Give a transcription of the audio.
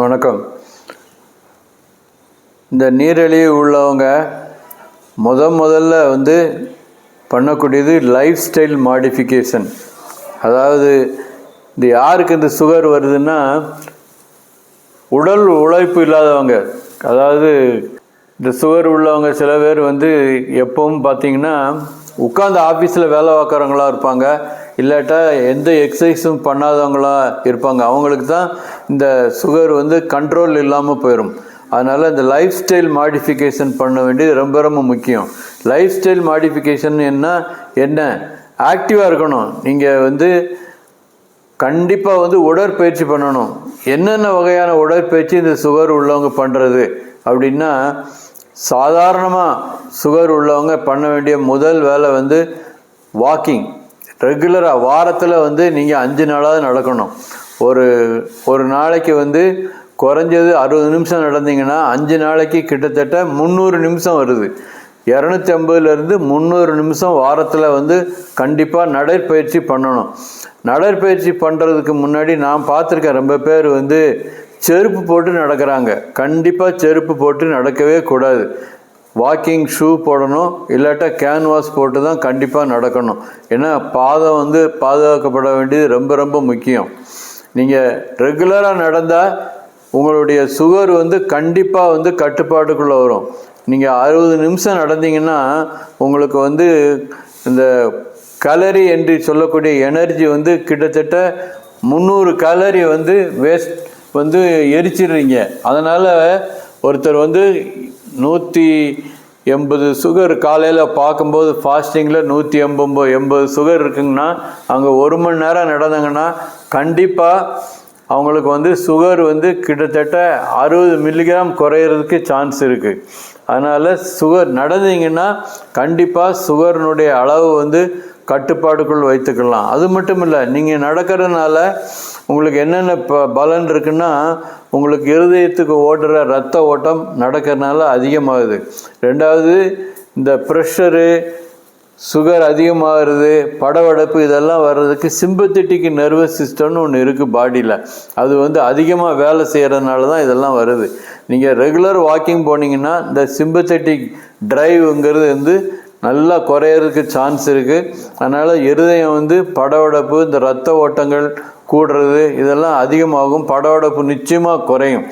வணக்கம். இந்த நீரிழிவு உள்ளவங்க முத முதல்ல வந்து பண்ணக்கூடியது லைஃப் ஸ்டைல் மாடிஃபிகேஷன் அதாவது இந்த யாருக்கு இந்த சுகர் வருதுன்னா உடல் உழைப்பு இல்லாதவங்க. அதாவது இந்த சுகர் உள்ளவங்க சில பேர் வந்து எப்பவும் பார்த்தீங்கன்னா உட்காந்து ஆஃபீஸில் வேலை பார்க்குறவங்களாக இருப்பாங்க. இல்லாட்டா எந்த எக்ஸசைஸும் பண்ணாதவங்களா இருப்பாங்க. அவங்களுக்கு தான் இந்த சுகர் வந்து கண்ட்ரோல் இல்லாமல் போயிடும் அதனால் இந்த லைஃப் ஸ்டைல் மாடிஃபிகேஷன் பண்ண வேண்டியது ரொம்ப ரொம்ப முக்கியம். லைஃப் ஸ்டைல் மாடிஃபிகேஷன் என்ன? என்ன ஆக்டிவாக இருக்கணும். நீங்கள் வந்து கண்டிப்பாக வந்து உடற்பயிற்சி பண்ணணும். என்னென்ன வகையான உடற்பயிற்சி இந்த சுகர் உள்ளவங்க பண்ணுறது அப்படின்னா சாதாரணமாக சுகர் உள்ளவங்க பண்ண வேண்டிய முதல் வேலை வந்து வாக்கிங் ரெகுலராக வாரத்தில் வந்து நீங்கள் அஞ்சு நாளாவது நடக்கணும். ஒரு ஒரு நாளைக்கு வந்து குறைஞ்சது அறுபது நிமிஷம் நடந்தீங்கன்னா அஞ்சு நாளைக்கு கிட்டத்தட்ட முந்நூறு நிமிஷம் வருது. இரநூத்தி ஐம்பதுலேருந்து முந்நூறு நிமிஷம் வாரத்தில் வந்து கண்டிப்பாக நடைப்பயிற்சி பண்ணணும். நடைப்பயிற்சி பண்ணுறதுக்கு முன்னாடி நான் பார்த்துருக்கேன் ரொம்ப பேர் வந்து செருப்பு போட்டு நடக்கிறாங்க. கண்டிப்பாக செருப்பு போட்டு நடக்கவே கூடாது. வாக்கிங் ஷூ போடணும் இல்லாட்டா கேன்வாஸ் போட்டு தான் கண்டிப்பாக நடக்கணும். ஏன்னா பாதம் வந்து பாதுகாக்கப்பட வேண்டியது ரொம்ப ரொம்ப முக்கியம். நீங்கள் ரெகுலராக நடந்தால் உங்களுடைய சுகர் வந்து கண்டிப்பாக வந்து கட்டுப்பாட்டுக்குள்ளே வரும். நீங்கள் அறுபது நிமிஷம் நடந்தீங்கன்னா உங்களுக்கு வந்து இந்த கலரி என்று சொல்லக்கூடிய எனர்ஜி வந்து கிட்டத்தட்ட முந்நூறு கலரி வந்து வேஸ்ட் வந்து எரிச்சிடுறீங்க. அதனால் ஒருத்தர் வந்து நூற்றி எண்பது சுகர் காலையில் பார்க்கும்போது ஃபாஸ்டிங்கில் நூற்றி எண்பது எண்பது சுகர் இருக்குங்கன்னா அங்கே ஒரு மணி நேரம் நடந்தாங்கன்னா கண்டிப்பாக அவங்களுக்கு வந்து சுகர் வந்து கிட்டத்தட்ட அறுபது மில்லிகிராம் குறையிறதுக்கு சான்ஸ் இருக்குது அதனால் சுகர் நடந்தீங்கன்னா கண்டிப்பாக சுகர்னுடைய அளவு வந்து கட்டுப்பாடுக்குள் வைத்துக்கலாம். அது மட்டும் இல்லை நீங்கள் நடக்கிறதுனால உங்களுக்கு என்னென்ன ப பலன் இருக்குன்னா உங்களுக்கு இருதயத்துக்கு ஓடுற ரத்த ஓட்டம் நடக்கிறதுனால அதிகமாகுது. ரெண்டாவது இந்த ப்ரெஷரு சுகர் அதிகமாகிறது படவடப்பு இதெல்லாம் வர்றதுக்கு சிம்பத்தட்டிக் நர்வஸ் சிஸ்டம்னு ஒன்று இருக்குது பாடியில் அது வந்து அதிகமாக வேலை செய்கிறதுனால தான் இதெல்லாம் வருது. நீங்கள் ரெகுலர் வாக்கிங் போனீங்கன்னா இந்த சிம்பத்தட்டிக் ட்ரைவுங்கிறது வந்து நல்லா குறையிறதுக்கு சான்ஸ் இருக்குது அதனால் இருதயம் வந்து படவடப்பு இந்த ரத்த ஓட்டங்கள் கூடுறது இதெல்லாம் அதிகமாகும். படவடப்பு நிச்சயமாக குறையும்.